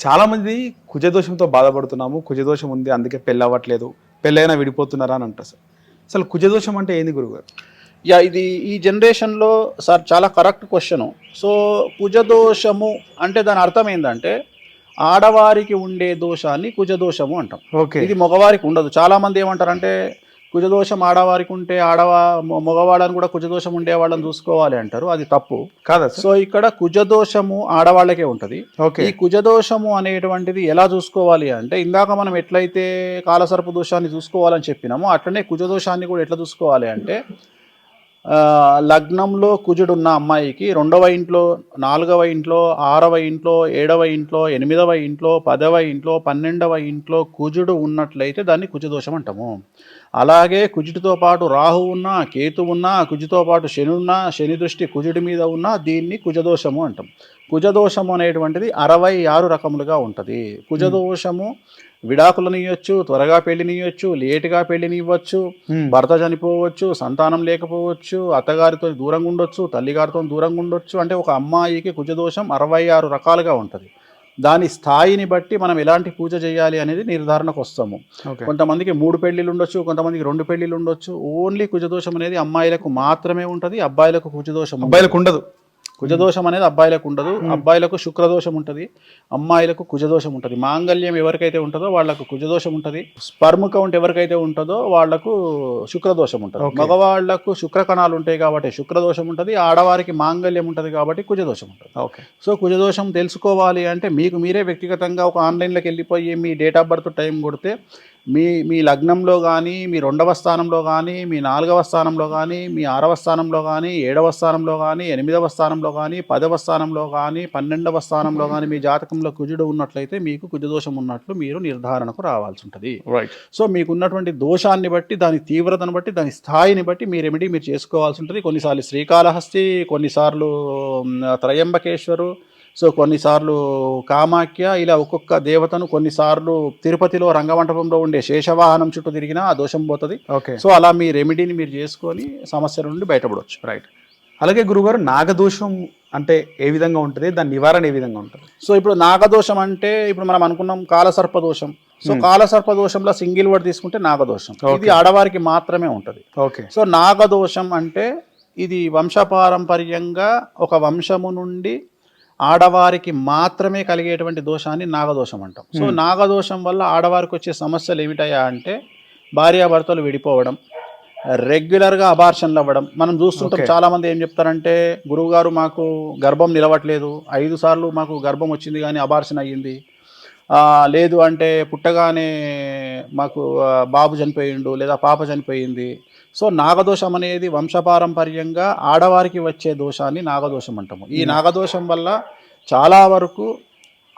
చాలామంది కుజదోషంతో బాధపడుతున్నాము కుజదోషం ఉంది అందుకే పెళ్ళి అవ్వట్లేదు పెళ్ళైనా విడిపోతున్నారా అని అంటారు సార్. అసలు కుజదోషం అంటే ఏంది గురుగారు? యా ఇది ఈ జనరేషన్లో సార్ చాలా కరెక్ట్ క్వశ్చన్. సో కుజదోషము అంటే దాని అర్థం ఏంటంటే ఆడవారికి ఉండే దోషాన్ని కుజదోషము అంటాం. ఓకే. ఇది మగవారికి ఉండదు. చాలా మంది ఏమంటారంటే కుజదోషం ఆడవారికి ఉంటే ఆడవా మగవాళ్ళని కూడా కుజదోషం ఉండే వాళ్ళని చూసుకోవాలి అంటారు. అది తప్పు. కాదా సో ఇక్కడ కుజదోషము ఆడవాళ్ళకే ఉంటది. ఓకే. ఈ కుజదోషము అనేటువంటిది ఎలా చూసుకోవాలి అంటే ఇందాక మనం ఎట్లయితే కాలసర్ప దోషాన్ని చూసుకోవాలని చెప్పినామో అట్లనే కుజదోషాన్ని కూడా ఎట్లా చూసుకోవాలి అంటే లగ్నంలో కుజుడున్న అమ్మాయికి రెండవ ఇంట్లో నాలుగవ ఇంట్లో ఆరవ ఇంట్లో ఏడవ ఇంట్లో ఎనిమిదవ ఇంట్లో పదవ ఇంట్లో పన్నెండవ ఇంట్లో కుజుడు ఉన్నట్లయితే దాన్ని కుజదోషం అంటాము. అలాగే కుజుడితో పాటు రాహు ఉన్నా కేతు ఉన్నా కుజుతో పాటు శని ఉన్నా శని దృష్టి కుజుడి మీద ఉన్నా దీన్ని కుజదోషము అంటాం. కుజదోషము అనేటువంటిది అరవై ఆరు రకములుగా ఉంటుంది. కుజదోషము విడాకులనియొచ్చు త్వరగా పెళ్ళినియొచ్చు లేటుగా పెళ్ళినివ్వచ్చు. భర్త చనిపోవచ్చు సంతానం లేకపోవచ్చు అత్తగారితో దూరంగా ఉండొచ్చు తల్లిగారితో దూరంగా ఉండొచ్చు అంటే ఒక అమ్మాయికి కుజదోషం అరవై ఆరు రకాలుగా ఉంటుంది. దాని స్థాయిని బట్టి మనం ఎలాంటి పూజ చేయాలి అనేది నిర్ధారణకు వస్తాము. కొంతమందికి మూడు పెళ్ళిళ్ళు ఉండొచ్చు కొంతమందికి రెండు పెళ్ళిళ్ళు ఉండొచ్చు. ఓన్లీ కుజదోషం అనేది అమ్మాయిలకు మాత్రమే ఉంటుంది అబ్బాయిలకు కుజదోషం. అబ్బాయిలకు ఉండదు. కుజదోషం అనేది అబ్బాయిలకు ఉండదు. అబ్బాయిలకు శుక్రదోషం ఉంటుంది. అమ్మాయిలకు కుజదోషం ఉంటుంది. మాంగళ్యం ఎవరికైతే ఉంటుందో వాళ్ళకు కుజదోషం ఉంటుంది. స్పర్మ్ కౌంట్ ఎవరికైతే ఉంటుందో వాళ్ళకు శుక్రదోషం ఉంటుంది. మగవాళ్ళకు శుక్రకణాలు ఉంటాయి కాబట్టి శుక్రదోషం ఉంటుంది. ఆడవారికి మాంగళ్యం ఉంటుంది కాబట్టి కుజదోషం ఉంటుంది. ఓకే. సో కుజదోషం తెలుసుకోవాలి అంటే మీకు మీరే వ్యక్తిగతంగా ఒక ఆన్లైన్లోకి వెళ్ళిపోయి మీ డేట్ ఆఫ్ బర్త్ టైం కొడితే మీ మీ లగ్నంలో కానీ మీ రెండవ స్థానంలో కానీ మీ నాలుగవ స్థానంలో కానీ మీ ఆరవ స్థానంలో కానీ ఏడవ స్థానంలో కానీ ఎనిమిదవ స్థానంలో కానీ పదవ స్థానంలో కానీ పన్నెండవ స్థానంలో కానీ మీ జాతకంలో కుజుడు ఉన్నట్లయితే మీకు కుజదోషం ఉన్నట్లు మీరు నిర్ధారణకు రావాల్సి ఉంటుంది. రైట్ సో మీకు ఉన్నటువంటి దోషాన్ని బట్టి దాని తీవ్రతను బట్టి దాని స్థాయిని బట్టి మీ రెమెడీ మీరు చేసుకోవాల్సి ఉంటుంది. కొన్నిసార్లు శ్రీకాళహస్తి కొన్నిసార్లు త్రయంబకేశ్వరు సో కొన్నిసార్లు కామాఖ్య ఇలా ఒక్కొక్క దేవతను కొన్నిసార్లు తిరుపతిలో రంగమంటపంలో ఉండే శేషవాహనం చుట్టూ తిరిగినా ఆ దోషం పోతుంది. ఓకే. సో అలా మీ రెమెడీని మీరు చేసుకొని సమస్య నుండి బయటపడవచ్చు రైట్ అలాగే గురుగారు నాగదోషం అంటే ఏ విధంగా ఉంటుంది? దాని నివారణ ఏ విధంగా ఉంటుంది? సో ఇప్పుడు నాగదోషం అంటే ఇప్పుడు మనం అనుకున్నాం కాలసర్ప దోషం సో కాలసర్ప దోషంలో సింగిల్ వర్డ్ తీసుకుంటే నాగదోషం. ఇది ఆడవారికి మాత్రమే ఉంటుంది. ఓకే సో నాగదోషం అంటే ఇది వంశపారంపర్యంగా ఒక వంశము నుండి ఆడవారికి మాత్రమే కలిగేటువంటి దోషాన్ని నాగదోషం అంటాం. సో నాగదోషం వల్ల ఆడవారికి వచ్చే సమస్యలు ఏమిటయా అంటే భార్యాభర్తలు విడిపోవడం రెగ్యులర్గా అబార్షన్లు అవ్వడం. మనం చూస్తుంటాం Okay. చాలా మంది ఏం చెప్తారంటే గురువుగారు మాకు గర్భం నిలవట్లేదు. ఐదు సార్లు మాకు గర్భం వచ్చింది కానీ అబార్షన్ అయ్యింది. లేదు అంటే పుట్టగానే మాకు బాబు చనిపోయిండు లేదా పాప చనిపోయింది. సో నాగదోషం అనేది వంశపారంపర్యంగా ఆడవారికి వచ్చే దోషాన్ని నాగదోషం అంటాము. ఈ నాగదోషం వల్ల చాలా వరకు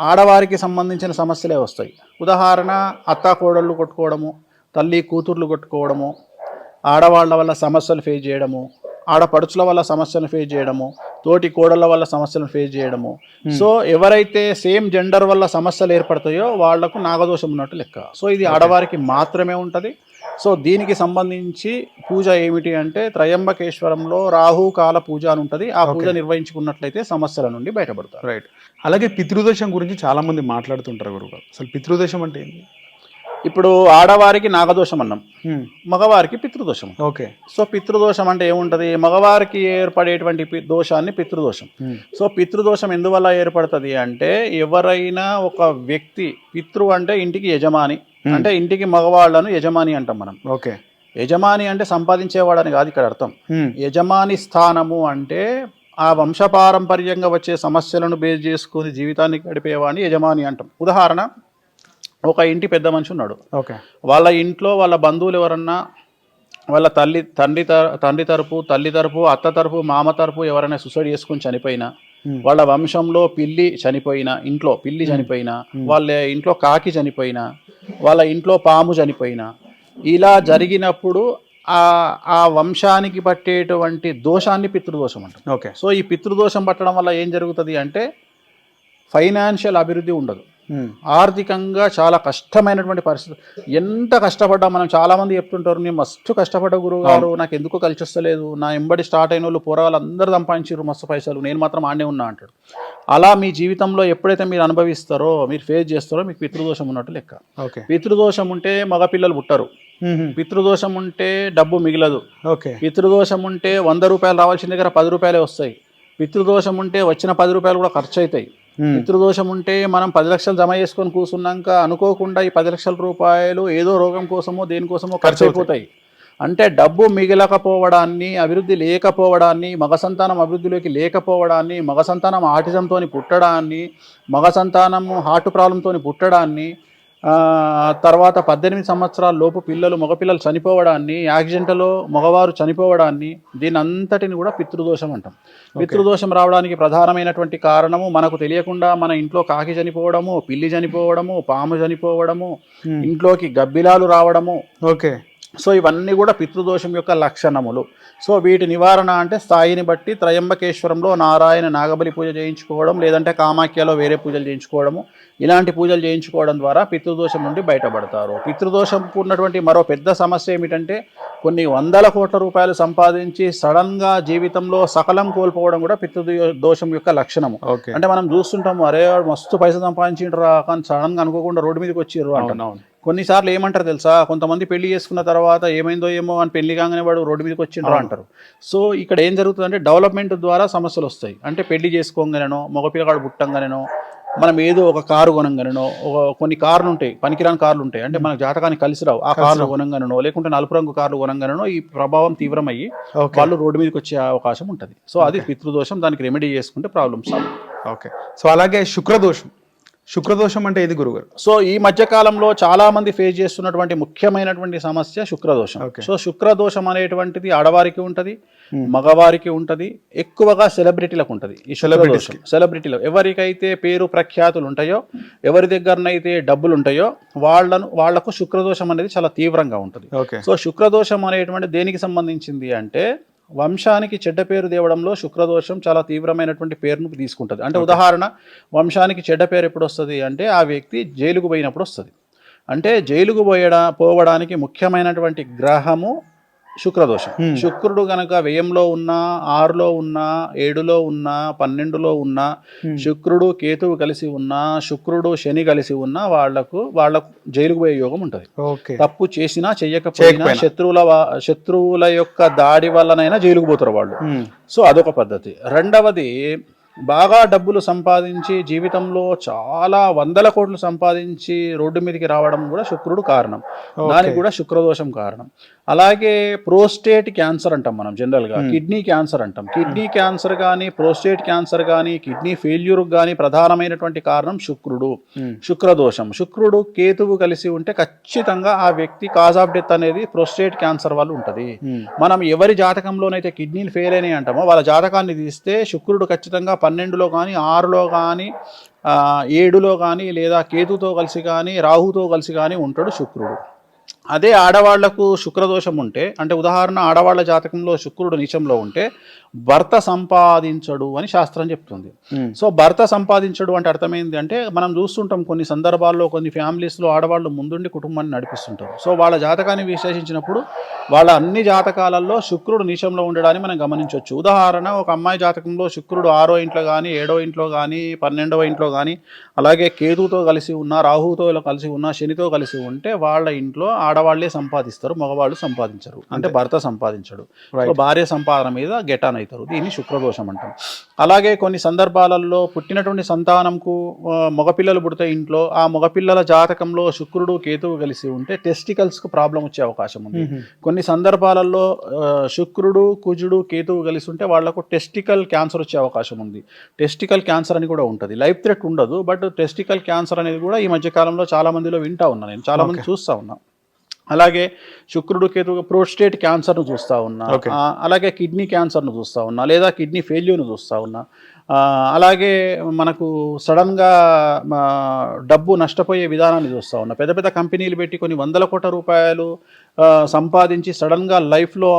ఆడవారికి సంబంధించిన సమస్యలే వస్తాయి. ఉదాహరణ అత్త కోడళ్ళు కొట్టుకోవడము తల్లి కూతుర్లు కొట్టుకోవడము ఆడవాళ్ళ వల్ల సమస్యలు ఫేస్ చేయడము ఆడపడుచుల వల్ల సమస్యలను ఫేస్ చేయడము తోటి కోడళ్ళ వల్ల సమస్యలను ఫేస్ చేయడము. సో ఎవరైతే సేమ్ జెండర్ వల్ల సమస్యలు ఏర్పడతాయో వాళ్ళకు నాగదోషం ఉన్నట్టు లెక్క. సో ఇది ఆడవారికి మాత్రమే ఉంటుంది సో దీనికి సంబంధించి పూజ ఏమిటి అంటే త్రయంబకేశ్వరంలో రాహు కాల పూజ అని ఉంటుంది. ఆ పూజ నిర్వహించుకున్నట్లయితే సమస్యల నుండి బయటపడతారు. రైట్. అలాగే పితృదోషం గురించి చాలా మంది మాట్లాడుతుంటారు గురుగారు అసలు పితృదోషం అంటే ఏంటి ఇప్పుడు ఆడవారికి నాగదోషం అన్నాం మగవారికి పితృదోషం. ఓకే. సో పితృదోషం అంటే ఏముంటది? మగవారికి ఏర్పడేటువంటి దోషాన్ని పితృదోషం. సో పితృదోషం ఎందువల్ల ఏర్పడుతుంది అంటే ఎవరైనా ఒక వ్యక్తి పితృ అంటే ఇంటికి యజమాని అంటే ఇంటికి మగవాళ్ళను యజమాని అంటాం మనం. ఓకే. యజమాని అంటే సంపాదించేవాడని కాదు ఇక్కడ అర్థం. యజమాని స్థానము అంటే ఆ వంశపారంపర్యంగా వచ్చే సమస్యలను బేస్ చేసుకుని జీవితాన్ని గడిపేవాడిని యజమాని అంటాం. ఉదాహరణ ఒక ఇంటి పెద్ద మనిషి ఉన్నాడు. ఓకే. వాళ్ళ ఇంట్లో వాళ్ళ బంధువులు ఎవరన్నా వాళ్ళ తల్లి తండ్రి తండ్రి తరపు తల్లి తరపు అత్త తరపు మామ తరపు ఎవరైనా సుసైడ్ చేసుకుని చనిపోయినా వాళ్ళ వంశంలో పిల్లి చనిపోయినా ఇంట్లో పిల్లి చనిపోయినా వాళ్ళ ఇంట్లో కాకి చనిపోయినా వాళ్ళ ఇంట్లో పాము చనిపోయినా ఇలా జరిగినప్పుడు ఆ ఆ వంశానికి పట్టేటువంటి దోషాన్ని పితృదోషం అంటాం. ఓకే సో ఈ పితృదోషం పట్టడం వల్ల ఏం జరుగుతుంది అంటే ఫైనాన్షియల్ అభివృద్ధి ఉండదు. ఆర్థికంగా చాలా కష్టమైనటువంటి పరిస్థితి. ఎంత కష్టపడ్డా మనం చాలా మంది చెప్తుంటారు నేను మస్తు కష్టపడ్డ గురువు గారు నాకు ఎందుకో కలిసి వస్తలేదు నా ఎంబడి స్టార్ట్ అయిన వాళ్ళు పోరగాళ్ళు అందరూ సంపాదించారు మస్తు పైసలు నేను మాత్రం ఆడే ఉన్నా అంటాడు. అలా మీ జీవితంలో ఎప్పుడైతే మీరు అనుభవిస్తారో మీరు ఫేస్ చేస్తారో మీకు పితృదోషం ఉన్నట్టు లెక్క. ఓకే. పితృదోషం ఉంటే మగపిల్లలు పుట్టరు. పితృదోషం ఉంటే డబ్బు మిగలదు. ఓకే. పితృదోషం ఉంటే వంద రూపాయలు రావాల్సిన దగ్గర పది రూపాయలే వస్తాయి. పితృదోషం ఉంటే వచ్చిన పది రూపాయలు కూడా ఖర్చు అవుతాయి. పితృదోషం ఉంటే మనం పది లక్షలు జమ చేసుకొని కూర్చున్నాక అనుకోకుండా ఈ పది లక్షల రూపాయలు ఏదో రోగం కోసమో దేనికోసమో ఖర్చు అయిపోతాయి అంటే డబ్బు మిగిలకపోవడాన్ని అభివృద్ధి లేకపోవడాన్ని మగ సంతానం అభివృద్ధిలోకి లేకపోవడాన్ని మగ సంతానం ఆటిజంతో పుట్టడాన్ని మగ సంతానం హార్ట్ ప్రాబ్లంతో పుట్టడాన్ని తర్వాత పద్దెనిమిది సంవత్సరాల లోపు పిల్లలు మగపిల్లలు చనిపోవడాన్ని యాక్సిడెంట్లో మగవారు చనిపోవడాన్ని దీని అంతటిని కూడా పితృదోషం అంటాం. పితృదోషం రావడానికి ప్రధానమైనటువంటి కారణము మనకు తెలియకుండా మన ఇంట్లో కాకి చనిపోవడము పిల్లి చనిపోవడము పాము చనిపోవడము ఇంట్లోకి గబ్బిలాలు రావడము. ఓకే. సో ఇవన్నీ కూడా పితృదోషం యొక్క లక్షణములు. సో వీటి నివారణ అంటే స్థాయిని బట్టి త్రయంబకేశ్వరంలో నారాయణ నాగబలి పూజ చేయించుకోవడం లేదంటే కామాఖ్యలో వేరే పూజలు చేయించుకోవడము. ఇలాంటి పూజలు చేయించుకోవడం ద్వారా పితృదోషం నుండి బయటపడతారు. పితృదోషంకు ఉన్నటువంటి మరో పెద్ద సమస్య ఏమిటంటే కొన్ని వందల కోట్ల రూపాయలు సంపాదించి సడన్గా జీవితంలో సకలం కోల్పోవడం కూడా పితృదోషం యొక్క లక్షణము. ఓకే. అంటే మనం చూస్తుంటాము అరే మస్తు పైసలు సంపాదించిండ్రా కానీ సడన్గా అనుకోకుండా రోడ్డు మీదకి వచ్చిర్రు అంటాం. అవునవును. కొన్నిసార్లు ఏమంటారు తెలుసా? కొంతమంది పెళ్ళి చేసుకున్న తర్వాత ఏమైందో ఏమో అని పెళ్ళి కాగానే వాడు రోడ్డు మీదకి వచ్చిండ్రు అంటారు. సో ఇక్కడ ఏం జరుగుతుందంటే డెవలప్మెంట్ ద్వారా సమస్యలు వస్తాయి. అంటే పెళ్ళి చేసుకోగానేనో మగపిల్లగాడు పుట్టంగానేనో మనం ఏదో ఒక కారు కొనంగానేనో ఒక కొన్ని కార్లు ఉంటాయి పనికిరాని కార్లు ఉంటాయి. అంటే మన జాతకానికి కలిసి రావు. ఆ కార్లు కొనంగానో లేకుంటే నలుపు రంగు కార్లు కొనంగానో ఈ ప్రభావం తీవ్రమయ్యి వాళ్ళు రోడ్డు మీదకి వచ్చే అవకాశం ఉంటుంది. సో అది పితృదోషం దానికి రెమెడీ చేసుకుంటే ప్రాబ్లమ్ సాల్వ్ ఓకే. సో అలాగే శుక్రదోషం. శుక్రదోషం అంటే ఇది గురుగారు? సో ఈ మధ్య కాలంలో చాలా మంది ఫేస్ చేస్తున్నటువంటి ముఖ్యమైనటువంటి సమస్య శుక్రదోషం. సో శుక్రదోషం అనేటువంటిది ఆడవారికి ఉంటది మగవారికి ఉంటది ఎక్కువగా సెలబ్రిటీలకు ఉంటది ఈ శుక్రదోషం. సెలబ్రిటీలు ఎవరికైతే పేరు ప్రఖ్యాతులు ఉంటాయో ఎవరి దగ్గరనైతే డబ్బులు ఉంటాయో వాళ్ళను వాళ్ళకు శుక్రదోషం అనేది చాలా తీవ్రంగా ఉంటుంది. ఓకే. సో శుక్రదోషం అనేటువంటి దేనికి సంబంధించింది అంటే వంశానికి చెడ్డ పేరు తేవడంలో శుక్రదోషం చాలా తీవ్రమైనటువంటి పేరును తీసుకుంటుంది. అంటే ఉదాహరణ వంశానికి చెడ్డ పేరు ఎప్పుడు వస్తుంది అంటే ఆ వ్యక్తి జైలుకు పోయినప్పుడు వస్తుంది అంటే జైలుకు పోయడా పోవడానికి ముఖ్యమైనటువంటి గ్రహము శుక్రదోషం. శుక్రుడు గనక వ్యయంలో ఉన్నా ఆరులో ఉన్నా ఏడులో ఉన్నా పన్నెండులో ఉన్నా శుక్రుడు కేతువు కలిసి ఉన్నా శుక్రుడు శని కలిసి ఉన్నా వాళ్ళకు వాళ్ళకు జైలుకు పోయే యోగం ఉంటుంది. తప్పు చేసినా చెయ్యకపోయినా శత్రువుల శత్రువుల యొక్క దాడి వల్లనైనా జైలుకు పోతారు వాళ్ళు. సో అదొక పద్ధతి. రెండవది బాగా డబ్బులు సంపాదించి జీవితంలో చాలా వందల కోట్లు సంపాదించి రోడ్డు మీదకి రావడం కూడా శుక్రుడు కారణం. దానికి కూడా శుక్రదోషం కారణం. అలాగే ప్రోస్టేట్ క్యాన్సర్ అంటాం మనం జనరల్గా కిడ్నీ క్యాన్సర్ అంటాం. కిడ్నీ క్యాన్సర్ కానీ ప్రోస్టేట్ క్యాన్సర్ కానీ కిడ్నీ ఫెయిల్యూర్ కానీ ప్రధానమైనటువంటి కారణం శుక్రుడు. శుక్రదోషం. శుక్రుడు కేతువు కలిసి ఉంటే ఖచ్చితంగా ఆ వ్యక్తి కాజ్ ఆఫ్ డెత్ అనేది ప్రోస్టేట్ క్యాన్సర్ వల్ల ఉంటుంది. మనం ఎవరి జాతకంలోనైతే కిడ్నీలు ఫెయిల్ అయినాయి అంటామో వాళ్ళ జాతకాన్ని తీస్తే శుక్రుడు ఖచ్చితంగా పన్నెండులో కానీ ఆరులో కానీ ఏడులో కానీ లేదా కేతుతో కలిసి కానీ రాహుతో కలిసి కానీ ఉంటాడు శుక్రుడు. అదే ఆడవాళ్ళకు శుక్రదోషం ఉంటే అంటే ఉదాహరణ ఆడవాళ్ళ జాతకంలో శుక్రుడు నీచంలో ఉంటే భర్త సంపాదించడు అని శాస్త్రం చెప్తుంది. సో భర్త సంపాదించడు అంటే అర్థమైంది అంటే మనం చూస్తుంటాం కొన్ని సందర్భాల్లో కొన్ని ఫ్యామిలీస్లో ఆడవాళ్ళు ముందుండి కుటుంబాన్ని నడిపిస్తుంటారు. సో వాళ్ళ జాతకాన్ని విశ్లేషించినప్పుడు వాళ్ళ అన్ని జాతకాలలో శుక్రుడు నీచంలో ఉండడాన్ని మనం గమనించవచ్చు. ఉదాహరణ ఒక అమ్మాయి జాతకంలో శుక్రుడు ఆరో ఇంట్లో కానీ ఏడో ఇంట్లో కానీ పన్నెండవ ఇంట్లో కానీ అలాగే కేతుతో కలిసి ఉన్న రాహుతో కలిసి ఉన్న శనితో కలిసి ఉంటే వాళ్ళ ఇంట్లో ఆడవాళ్ళే సంపాదిస్తారు మగవాళ్ళు సంపాదించరు. అంటే భర్త సంపాదించడు. భార్య సంపాదన మీద గెటాన్ అవుతారు. దీన్ని శుక్రదోషం అంటాం. అలాగే కొన్ని సందర్భాలలో పుట్టినటువంటి సంతానంకు మగపిల్లలు పుడితే ఇంట్లో. ఆ మగపిల్లల జాతకంలో శుక్రుడు కేతువు కలిసి ఉంటే టెస్టికల్స్కు ప్రాబ్లం వచ్చే అవకాశం ఉంది. కొన్ని సందర్భాలలో శుక్రుడు కుజుడు కేతువు కలిసి ఉంటే వాళ్ళకు టెస్టికల్ క్యాన్సర్ వచ్చే అవకాశం ఉంది. టెస్టికల్ క్యాన్సర్ అని కూడా ఉంటుంది. లైఫ్ థ్రెట్ ఉండదు బట్ టెస్టికల్ క్యాన్సర్ అనేది కూడా ఈ మధ్య కాలంలో చాలా మందిలో వింటా ఉన్నా నేను. చాలా మంది చూస్తా ఉన్నా. అలాగే శుక్రుడు కేతు ప్రోస్టేట్ క్యాన్సర్ను చూస్తూ ఉన్నా అలాగే కిడ్నీ క్యాన్సర్ను చూస్తూ ఉన్నా లేదా కిడ్నీ ఫెయిల్యూర్ను చూస్తూ ఉన్నా అలాగే మనకు సడన్గా డబ్బు నష్టపోయే విధానాన్ని చూస్తూ ఉన్నా. పెద్ద పెద్ద కంపెనీలు పెట్టి కొన్ని వందల కోట్ల రూపాయలు సంపాదించి సడన్గా లైఫ్లో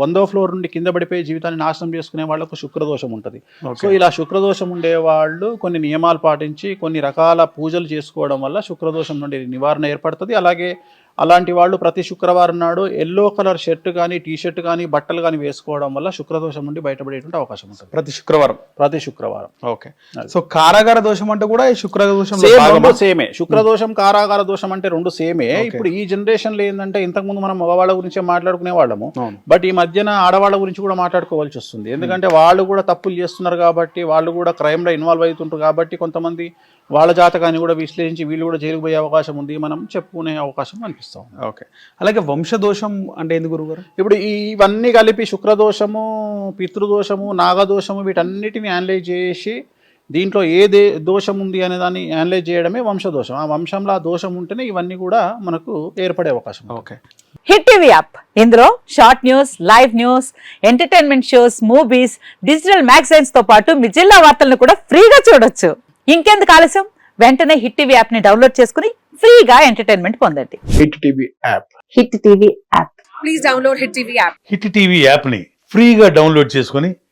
వందో ఫ్లోర్ నుండి కింద పడిపోయి జీవితాన్ని నాశనం చేసుకునే వాళ్ళకు శుక్రదోషం ఉంటుంది. సో ఇలా శుక్రదోషం ఉండే వాళ్ళు కొన్ని నియమాలు పాటించి కొన్ని రకాల పూజలు చేసుకోవడం వల్ల శుక్రదోషం నుండి నివారణ ఏర్పడుతుంది. అలాగే అలాంటి వాళ్ళు ప్రతి శుక్రవారం నాడు ఎల్లో కలర్ షర్ట్ కానీ టీ షర్ట్ కానీ బట్టలు కానీ వేసుకోవడం వల్ల శుక్రదోషం నుండి బయటపడేటువంటి అవకాశం ఉంటుంది. ప్రతి శుక్రవారం? ప్రతి శుక్రవారం. ఓకే. సో కారాగార దోషం అంటే కూడా ఈ శుక్ర దోషంలో సేమ్. శుక్రదోషం కారాగార దోషం అంటే రెండు సేమే. ఇప్పుడు ఈ జనరేషన్లో ఏంటంటే ఇంతకుముందు మనం మగవాళ్ళ గురించే మాట్లాడుకునే వాళ్ళము. బట్ ఈ మధ్యన ఆడవాళ్ళ గురించి కూడా మాట్లాడుకోవాల్సి వస్తుంది. ఎందుకంటే వాళ్ళు కూడా తప్పులు చేస్తున్నారు కాబట్టి వాళ్ళు కూడా క్రైమ్లో ఇన్వాల్వ్ అవుతుంటారు కాబట్టి కొంతమంది వాళ్ళ జాతకాన్ని కూడా విశ్లేషించి వీళ్ళు కూడా జైలుకు పోయే అవకాశం ఉంది మనం చెప్పుకునే అవకాశం అనిపిస్తాం ఓకే. అలాగే వంశదోషం అంటే ఎందుకు గురుగారు ఇప్పుడు ఇవన్నీ కలిపి శుక్రదోషము పితృదోషము నాగదోషము వీటన్నిటిని అనలైజ్ చేసి దీంట్లో ఏ దే దోషం ఉంది అనే దాన్ని అనలైజ్ చేయడమే వంశదోషం. ఆ వంశంలో ఆ దోషం ఉంటేనే ఇవన్నీ కూడా మనకు ఏర్పడే అవకాశం. ఓకే. Hit TV app. ఇందులో short news live news entertainment shows movies digital మ్యాగజైన్స్తో పాటు మీ జిల్లా వార్తలను కూడా ఫ్రీగా చూడొచ్చు. ఇంకెందుకు ఆలస్యం? వెంటనే హిట్ టీవీ యాప్ని డౌన్లోడ్ చేసుకుని ఫ్రీగా ఎంటర్టైన్మెంట్ పొందండి. Hit TV app. Hit TV app. Please download Hit TV app. Hit TV యాప్ని ఫ్రీగా డౌన్లోడ్ చేసుకొని